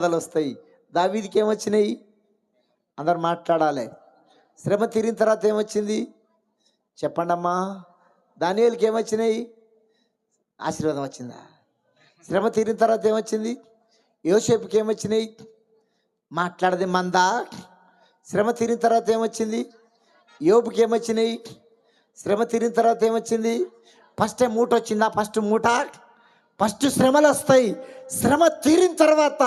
బాధలు వస్తాయి దావీదికి ఏమొచ్చినాయి అందరు మాట్లాడాలి. శ్రమ తీరిన తర్వాత ఏమొచ్చింది చెప్పండమ్మా. దానియాలకి ఏమొచ్చినాయి ఆశీర్వాదం వచ్చిందా శ్రమ తీరిన తర్వాత ఏమొచ్చింది యోసేపుకి ఏమొచ్చినాయి మాట్లాడది మందా. శ్రమ తీరిన తర్వాత ఏమొచ్చింది యోపుకి ఏమొచ్చినాయి శ్రమ తీరిన తర్వాత ఏమొచ్చింది ఫస్ట్ మూట వచ్చిందా ఫస్ట్ మూట. ఫస్ట్ శ్రమలు వస్తాయి శ్రమ తీరిన తర్వాత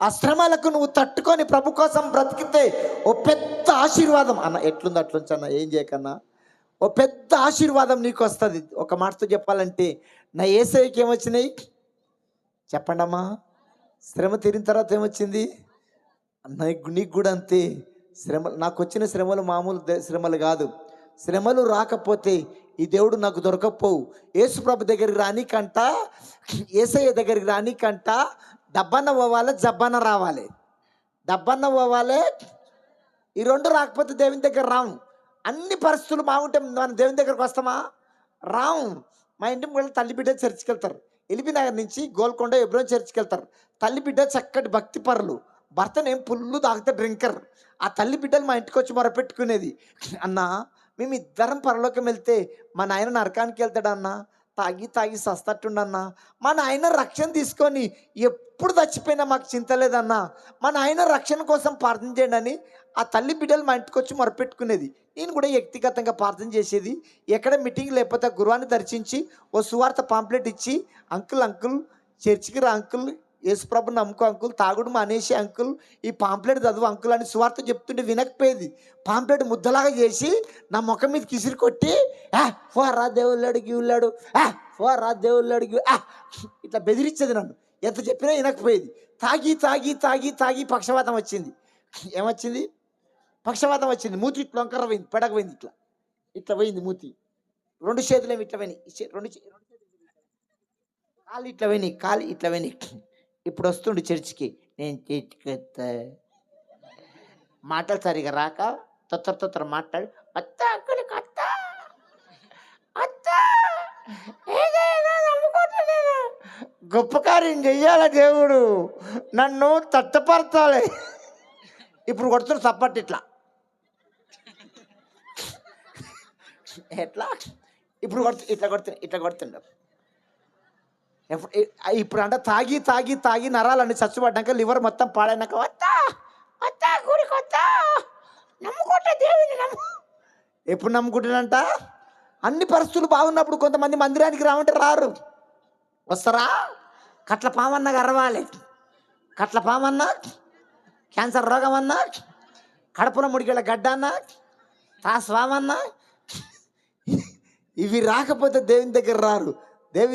ఆ శ్రమలకు నువ్వు తట్టుకొని ప్రభు కోసం బ్రతికితే ఓ పెద్ద ఆశీర్వాదం. అన్న ఎట్లుంది అట్లుంచి అన్న ఏం చేయకన్నా ఓ పెద్ద ఆశీర్వాదం నీకు వస్తుంది. ఒక మాటతో చెప్పాలంటే నా ఏసైకి ఏమొచ్చినాయి? చెప్పండి అమ్మా. శ్రమ తీరిన తర్వాత ఏమొచ్చింది? నీకు నీకు కూడా అంతే. శ్రమ నాకు వచ్చిన శ్రమలు మామూలు శ్రమలు కాదు. శ్రమలు రాకపోతే ఈ దేవుడు నాకు దొరకపోవు యేసుప్రభు దగ్గరికి రానికంట ఏసయ్య దగ్గరికి రానికంట డబ్బన్న పోవాలి జబ్బన్న రావాలి. డబ్బన్న పోవాలి ఈ రెండు రాకపోతే దేవుని దగ్గర రాము. అన్ని పరిస్థితులు బాగుంటే మనం దేవుని దగ్గరకు వస్తామా? రాము. మా ఇంటి ముందు తల్లి బిడ్డ చర్చికి వెళ్తారు ఎలిబినగర్ నుంచి గోల్కొండ ఎబ్రో చర్చికి వెళ్తారు తల్లి బిడ్డ చక్కటి భక్తి పరులు. భర్తనేం పుల్లు తాగితే డ్రింకర్. ఆ తల్లి బిడ్డలు మా ఇంటికి వచ్చి మొరపెట్టుకునేది. అన్నా మేము ఇద్దరం పరలోకం వెళ్తే మా నాయన నరకానికి వెళ్తాడన్నా తాగి తాగి సస్తట్టుండన్నా మా నాయన రక్షణ తీసుకొని ఎప్పుడు చచ్చిపోయినా మాకు చింత లేదన్నా. మా నాయన రక్షణ కోసం ప్రార్థన చేయండి అని ఆ తల్లి బిడ్డలు మా ఇంటికి వచ్చి మొరపెట్టుకునేది. నేను కూడా వ్యక్తిగతంగా ప్రార్థన చేసేది. ఎక్కడ మీటింగ్ లేకపోతే గురువాన్ని దర్శించి ఓ సువార్త పాంప్లెట్ ఇచ్చి అంకుల్ అంకుల్ చర్చికి రా అంకుల్ యేసుప్రభు నమ్ముకో అంకుల్. తాగుడు మానేసి అంకుల్. ఈ పాంప్లెట్ చదువు అంకుల్ అని సువార్త చెప్తుంటే వినకపోయేది. పాంప్లెట్ ముద్దలాగా చేసి నా ముఖం మీద కిసిరి కొట్టి ఆ ఫో రా దేవుళ్ళాడు గివుళ్ళాడు ఆ ఫో రా దేవుళ్ళాడు గివ్ ఆ. ఇట్లా బెదిరించేది నన్ను. ఎంత చెప్పినా వినకపోయేది. తాగి తాగి తాగి తాగి పక్షవాతం వచ్చింది. ఏమొచ్చింది? పక్షవాతం వచ్చింది. మూతి ఇట్లా వంకర పోయింది పెడక పోయింది ఇట్లా. ఇట్లా పోయింది మూతి. రెండు చేతులు ఇట్లా పోయినాయి. రెండు చే- రెండు చేతులు. ఇట్లా పోయినాయి కాలు ఇట్లా పోయినాయి. ఇప్పుడు వస్తుండు చర్చికి. నేను మాటలు సరిగా రాక తొత్తర తొత్తర మాట్లాడి. అత్త అక్కడికి అత్త. అత్త. గొప్ప కార్యం చెయ్యాల దేవుడు. నన్ను తట్టపరచాలి. ఇప్పుడు కొడుతున్న సప్పట్ ఇట్లా. ఎట్లా? ఇప్పుడు కొడుతు ఇట్లా కొడుతు ఇట్లా కొడుతుండ. ఇప్పుడు అంటే తాగి తాగి తాగి నరాలన్నీ చచ్చిపడ్డాక లివర్ మొత్తం పాడైనాక వత్తా వత్తా గుడికి వత్తా. నమ్ముకుంటా దేవుని నమ్ము. ఎప్పుడు నమ్ముకుంటానంట అన్ని పరిస్థితులు బాగున్నప్పుడు కొంతమంది మందిరానికి రావంటే రారు. వస్తారా? కట్ల పామన్న గర్వాలి కట్ల పామన్న క్యాన్సర్ రోగం అన్నా కడుపులో ముడికెళ్ళ గడ్డ అన్నా తా స్వామన్నా ఇవి రాకపోతే దేవుని దగ్గర రారు. దేవి